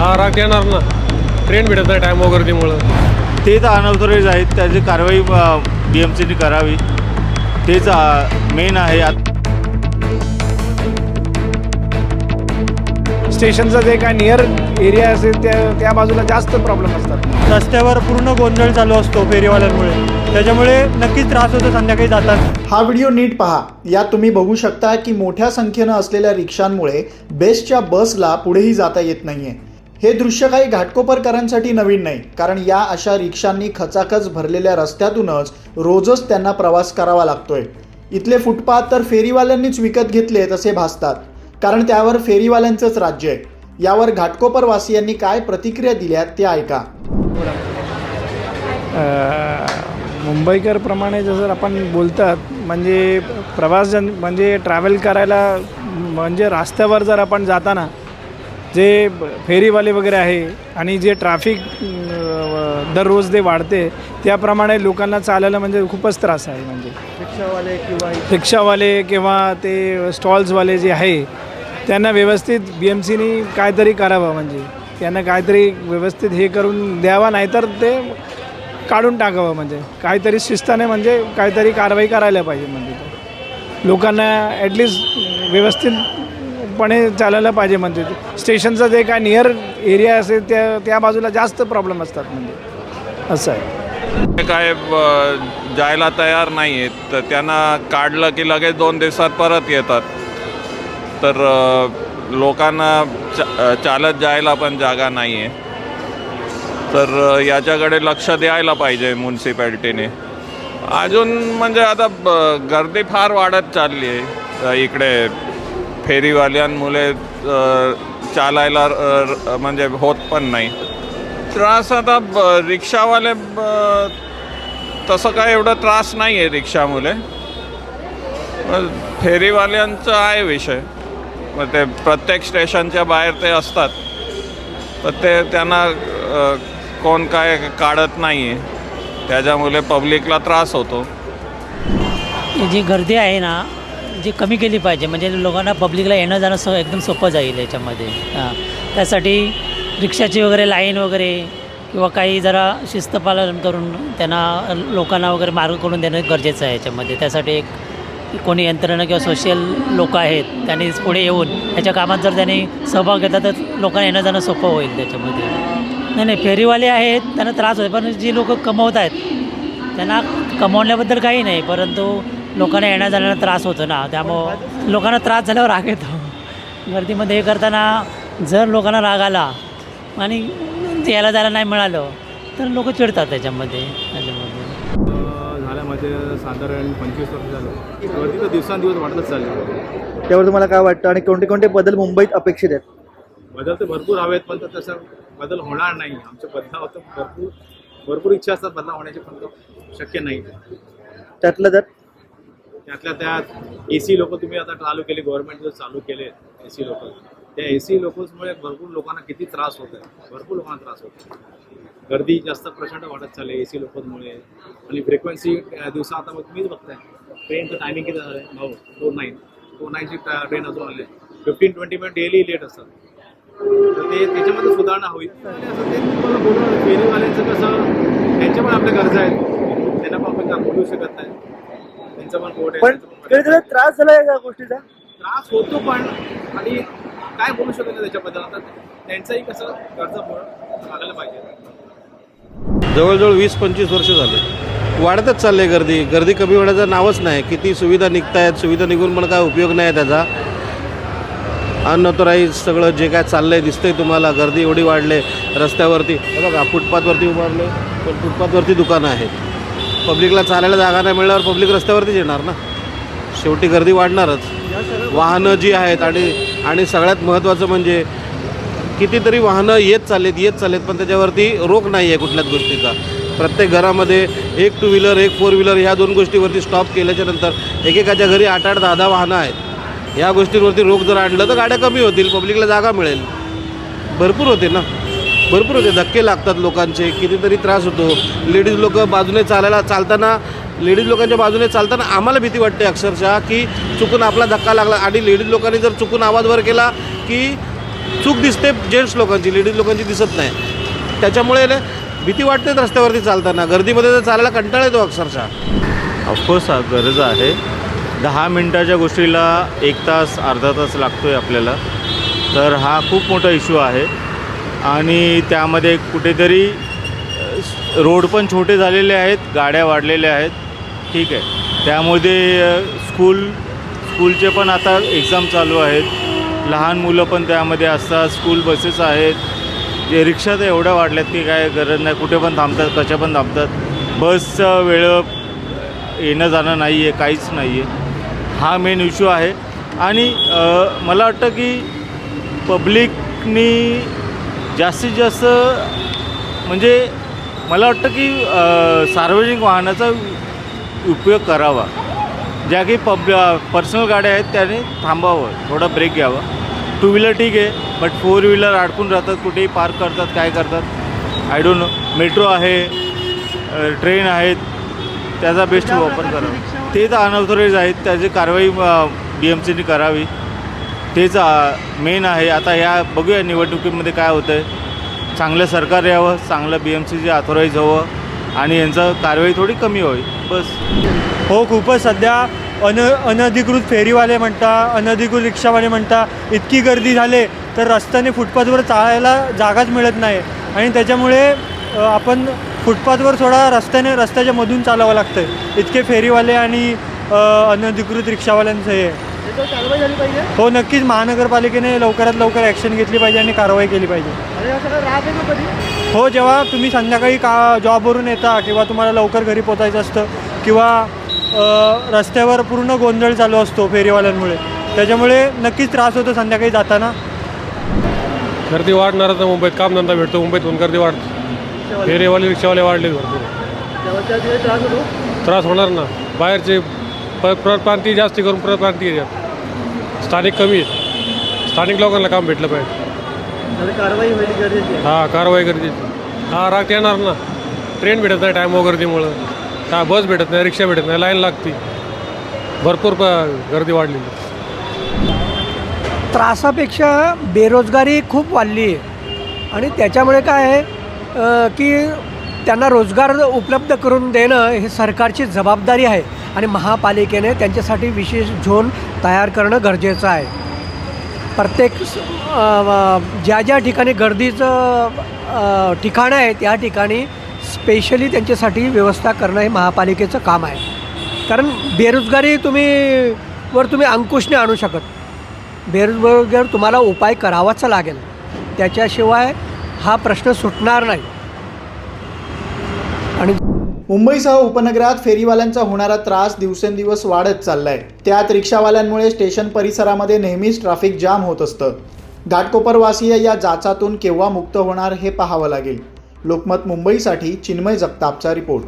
हा राग येणार ना. ट्रेन भेटत नाही टाईम गर्दीमुळं तेच अनऑथोराईज आहेत त्याची कारवाई बी एम सीने करावी. तेच मेन आहे. आत- स्टेशनचं जे काय नियर एरिया असेल त्या त्या बाजूला जास्त प्रॉब्लेम असतात. रस्त्यावर पूर्ण गोंधळ चालू असतो फेरीवाल्यांमुळे. त्याच्यामुळे नक्कीच त्रास होतो संध्याकाळी जातात हा व्हिडिओ नीट पहा. यात तुम्ही बघू शकता की मोठ्या संख्येनं असलेल्या रिक्षांमुळे बेस्टच्या बसला पुढेही जाता येत नाहीये. हे दृश्य काही घाटकोपरकरांसाठी नवीन नाही कारण या अशा रिक्षांनी खचाखच भरलेल्या रस्त्यातूनच रोजच त्यांना प्रवास करावा लागतोय. इथले फुटपाथ तर फेरीवाल्यांनीच विकत घेतले तसे भासतात कारण त्यावर फेरीवाल्यांचंच राज्य आहे. यावर घाटकोपरवासियांनी काय प्रतिक्रिया दिल्या ते ऐका. मुंबईकरप्रमाणे जसं आपण बोलतात म्हणजे प्रवास जन म्हणजे ट्रॅव्हल करायला म्हणजे रस्त्यावर जर आपण जाताना जे फेरीवाले वगैरे आहे आणि जे ट्रॅफिक दररोज जे वाढते त्याप्रमाणे लोकांना चालायला म्हणजे खूपच त्रास आहे म्हणजे. रिक्षावाले किंवा रिक्षावाले किंवा ते स्टॉल्सवाले जे आहे त्यांना व्यवस्थित बी एम सीनी काहीतरी करावं म्हणजे. त्यांना काहीतरी व्यवस्थित हे करून द्यावा नाहीतर ते काढून टाकावं म्हणजे. काहीतरी शिस्ताने म्हणजे काहीतरी कारवाई करायला पाहिजे म्हणजे. ते. लोकांना ॲटलिस्ट व्यवस्थितपणे चालायला पाहिजे म्हणजे. स्टेशनचं जे काय नियर एरिया असेल त्या त्या बाजूला जास्त प्रॉब्लेम असतात म्हणजे. असं आहे. ते काय जायला तयार नाही आहेत तर त्यांना काढलं की लगेच दोन दिवसात परत येतात. तर अ, लोकांना चा अ, चालत जायला पण जागा नाही आहे तर अ, याच्याकडे लक्ष द्यायला पाहिजे म्युन्सिपॅलिटीने अजून म्हणजे आता ब- गर्दी फार वाढत चालली आहे अ, इकडे फेरीवाल्यांमुळे चालायला म्हणजे होत पण नाही. त्रास आता ब- रिक्षावाले ब- तसं काय एवढं त्रास नाही आहे रिक्षामुळे फेरीवाल्यांचा आहे विषय. मग ते प्रत्येक स्टेशनच्या बाहेर ते असतात. तर ते त्यांना कोण काय काढत नाही आहे त्याच्यामुळे पब्लिकला त्रास होतो. जी गर्दी आहे ना जी कमी केली पाहिजे म्हणजे लोकांना पब्लिकला येणं जाणं स एकदम सोपं जाईल याच्यामध्ये. हां. त्यासाठी रिक्षाची वगैरे लाईन वगैरे किंवा काही जरा शिस्तपालन करून त्यांना लोकांना वगैरे मार्ग करून देणं गरजेचं आहे याच्यामध्ये. त्यासाठी एक कोणी यंत्रणा किंवा सोशल लोक आहेत त्यांनी पुढे येऊन याच्या कामात जर त्यांनी सहभाग घेतला तर लोकांना येणं जाणं सोपं होईल त्याच्यामध्ये. नाही नाही फेरीवाले आहेत त्यांना त्रास होतो पण जी लोक कमवत आहेत त्यांना कमवण्याबद्दल काही नाही परंतु लोकांना येण्या जाण्याला त्रास होतो ना त्यामुळं लोकांना त्रास झाल्यावर राग येतो. गर्दीमध्ये हे करताना जर लोकांना राग आला आणि यायला जायला नाही मिळालं तर लोक चिडतात त्याच्यामध्ये त्याच्यामध्ये. झाल्या माझे साधारण पंचवीस वर्ष झालं. गर्दी तर दिवसांदिवस वाढतच चालली. त्यावर तुम्हाला काय वाटतं आणि कोणते कोणते बदल मुंबईत अपेक्षित आहेत? बदल तर भरपूर हवेत पण तर तसं बदल होणार नाही. आमच्या बदलाव तर भरपूर भरपूर इच्छा असतात बदलाव होण्याची पण तो शक्य नाही. त्यातलं जर त्यातल्या त्यात ए सी लोक तुम्ही आता चालू केले गव्हर्नमेंट जर चालू केले ए सी लोक त्या ए सी लोकमुळे भरपूर लोकांना किती त्रास होत आहे? भरपूर लोकांना त्रास होतो गर्दी जास्त प्रचंड वाढत चालली ए सी लोकांमुळे. आणि फ्रिक्वेन्सी दिवसा आता मग तुम्हीच बघताय. ट्रेनचं टायमिंग किती झालं आहे भाऊ फोर नाईन फोर नाईनची ट्रेन अजून आले fifteen twenty minute daily late असतात. तर ते त्याच्यामध्ये सुधारणा होईल. ते तुम्हाला बोलून फेरीवाल्यांचं कसं त्यांच्या पण आपल्या गरजा आहेत. त्यांना पण आपण बोलू शकत नाही. त्यांचं पण कोर्ट आहे पण त्यांचं पण कधी त्रास झाला या गोष्टीचा? त्रास होतो पण आणि काय बोलू शकत नाही त्याच्याबद्दल. आता त्यांचंही कसं गरजा पूर्ण लागायला पाहिजे. जवळजवळ वीस पंचवीस वर्ष झाले. वाढतच चालले गर्दी. गर्दी कमी होण्याचं नावच नाही. किती सुविधा निघत आहेत सुविधा निघून पण काय उपयोग नाही आहे त्याचा. अनऑथोराईज सगळं जे काय चाललं आहे दिसतंय तुम्हाला. गर्दी एवढी वाढले रस्त्यावरती. हे बघा फुटपाथवरती उभारले पण फुटपाथवरती दुकानं आहेत. पब्लिकला चालायला जागा नाही मिळल्यावर पब्लिक रस्त्यावरतीच येणार ना? शेवटी गर्दी वाढणारच. वाहनं जी आहेत आणि आणि सगळ्यात महत्त्वाचं म्हणजे कितीतरी वाहनं येत चाललेत येत चाललेत पण त्याच्यावरती रोख नाही आहे कुठल्याच गोष्टीचा. प्रत्येक घरामध्ये एक टू व्हीलर एक फोर व्हीलर ह्या दोन गोष्टीवरती स्टॉप केल्याच्यानंतर एकेकाच्या घरी आठ आठ दहा दहा वाहनं आहेत. ह्या गोष्टींवरती रोख जर आणलं तर गाड्या कमी होतील पब्लिकला जागा मिळेल. भरपूर होते ना? भरपूर होते धक्के लागतात लोकांचे कितीतरी त्रास होतो. लेडीज लोक बाजूने चालायला चालताना लेडीज लोकांच्या बाजूने चालताना आम्हाला भीती वाटते अक्षरशः की चुकून आपला धक्का लागला. आणि लेडीज लोकांनी जर चुकून आवाज वर केला की चूक दिसते जेंट्स लोकांची लेडीज लोकांची दिसत नाही. त्याच्यामुळे ना भीती वाटते रस्त्यावरती चालताना. गर्दीमध्ये जर चालायला कंटाळा येतो अक्षरशः. ऑफकोर्स गरज आहे. दहा मिनटाच्या गोष्टीला एक तास अर्धा तास लागतो आहे आपल्याला. तर हा खूप मोठा इश्यू आहे. आणि त्यामध्ये कुठेतरी रोड पण छोटे झालेले आहेत गाड्या वाढलेल्या आहेत. ठीक आहे. त्यामध्ये स्कूल स्कूलचे पण आता एक्झाम चालू आहेत. लहान मुलं पण त्यामध्ये असतात स्कूल बसेस आहेत. जे रिक्षा तर एवढ्या वाढल्यात की काय गरज नाही कुठे पण थांबतात कशा पण थांबतात. बसचं वेळ येणं जाणं नाही आहे काहीच नाही आहे हा मेन इश्यू आहे. आणि मला वाटतं की पब्लिकनी जास्तीत जास्त म्हणजे मला वाटतं की सार्वजनिक वाहनाचा उपयोग करावा. ज्या काही पब पर्सनल गाड्या आहेत त्याने थांबावं थोडा ब्रेक घ्यावा. टू व्हीलर ठीक आहे बट फोर व्हीलर अडकून राहतात कुठेही पार्क करतात काय करतात? आय डोंट नो मेट्रो आहे ट्रेन आहेत त्याचा बेस्ट वापर करावा. ते तर अनऑथोराईज आहेत त्याची कारवाई बी एम सीने करावी. तेच मेन आहे. आता ह्या बघूया निवडणुकीमध्ये काय होतं आहे चांगलं सरकार यावं चांगलं बी एम सी जे ऑथोराईज हवं आणि यांचं कारवाई थोडी कमी होईल. बस. हो खूपच. सध्या अन अनधिकृत फेरीवाले म्हणता अनधिकृत रिक्षावाले म्हणता इतकी गर्दी झाले तर रस्त्याने फुटपाथवर चालायला जागाच मिळत नाही. आणि त्याच्यामुळे आपण फुटपाथवर थोडा रस्त्याने रस्त्याच्या मधून चालावं लागतं आहे इतके फेरीवाले आणि अनधिकृत रिक्षावाल्यांचं हे. हो नक्कीच महानगरपालिकेने लवकरात लवकर ॲक्शन घेतली पाहिजे आणि कारवाई केली पाहिजे. हो जेव्हा तुम्ही संध्याकाळी का जॉबवरून येता किंवा तुम्हाला लवकर घरी पोचायचं असतं किंवा रस्त्यावर पूर्ण गोंधळ चालू असतो फेरीवाल्यांमुळे त्याच्यामुळे नक्कीच त्रास होतो संध्याकाळी जाताना. गर्दी वाढणारच ना मुंबईत. कामधंदा भेटतो मुंबईत पण गर्दी वाढते. फेरेवाले रिक्षावाले वाढले भरपूर त्रास होणार ना. बाहेरचे प परप्रांतीय जास्ती करून परप्रांतीय येतात स्थानिक कमी आहेत. स्थानिक लोकांना काम भेटलं पाहिजे. कारवाई गरजेची हा कारवाई गरजेची हा राग येणार ना. ट्रेन भेटत नाही टाईम गर्दीमुळं हा बस भेटत नाही रिक्षा भेटत नाही लाईन लागते. भरपूर प गर्दी वाढलेली त्रासापेक्षा बेरोजगारी खूप वाढली आहे. आणि त्याच्यामुळे काय आहे की त्यांना रोजगार उपलब्ध करून देणं हे सरकारची जबाबदारी आहे. आणि महापालिकेने त्यांच्यासाठी विशेष झोन तयार करणं गरजेचं आहे. प्रत्येक स- ज्या ज्या ठिकाणी गर्दीचं ठिकाणं आहे त्या ठिकाणी स्पेशली त्यांच्यासाठी व्यवस्था करणं हे महापालिकेचं काम आहे. कारण बेरोजगारी तुम्ही वर तुम्ही अंकुशने आणू शकत. बेरोजगार तुम्हाला उपाय करावाच लागेल. त्याच्याशिवाय हा प्रश्न सुटणार नाही. मुंबईसह उपनगरात फेरीवाल्यांचा होणारा त्रास दिवसेंदिवस वाढत चाललाय. त्यात रिक्षावाल्यांमुळे स्टेशन परिसरामध्ये नेहमीच ट्रॅफिक जाम होत असतं. घाटकोपरवासीय या जाचातून केव्हा मुक्त होणार हे पाहावं लागेल. लोकमत मुंबईसाठी चिन्मय जगतापचा रिपोर्ट.